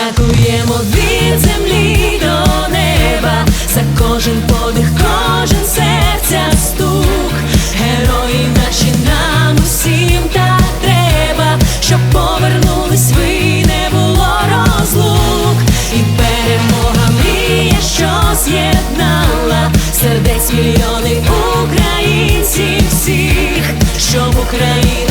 дякуємо від землі до неба за кожен подих, кожен серця стук. Герої наші нам усім так треба, щоб повернулись ви, не було розлук. І перемога мрія, що з'єднала сердець мільйони українців всіх, щоб Україна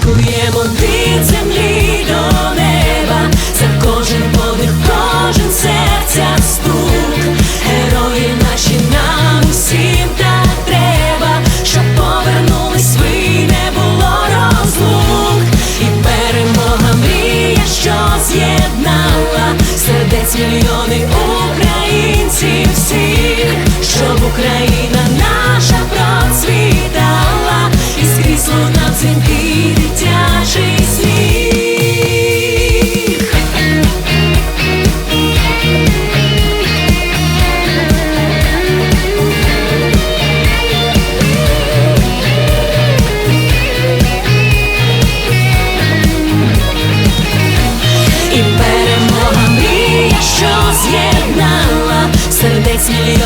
дякуємо від землі до неба за кожен подих, кожен серця стук. Герої наші нам усім так треба, щоб повернулись ви, не було розлук. І перемога мрія, що з'єднала сердець мільйони І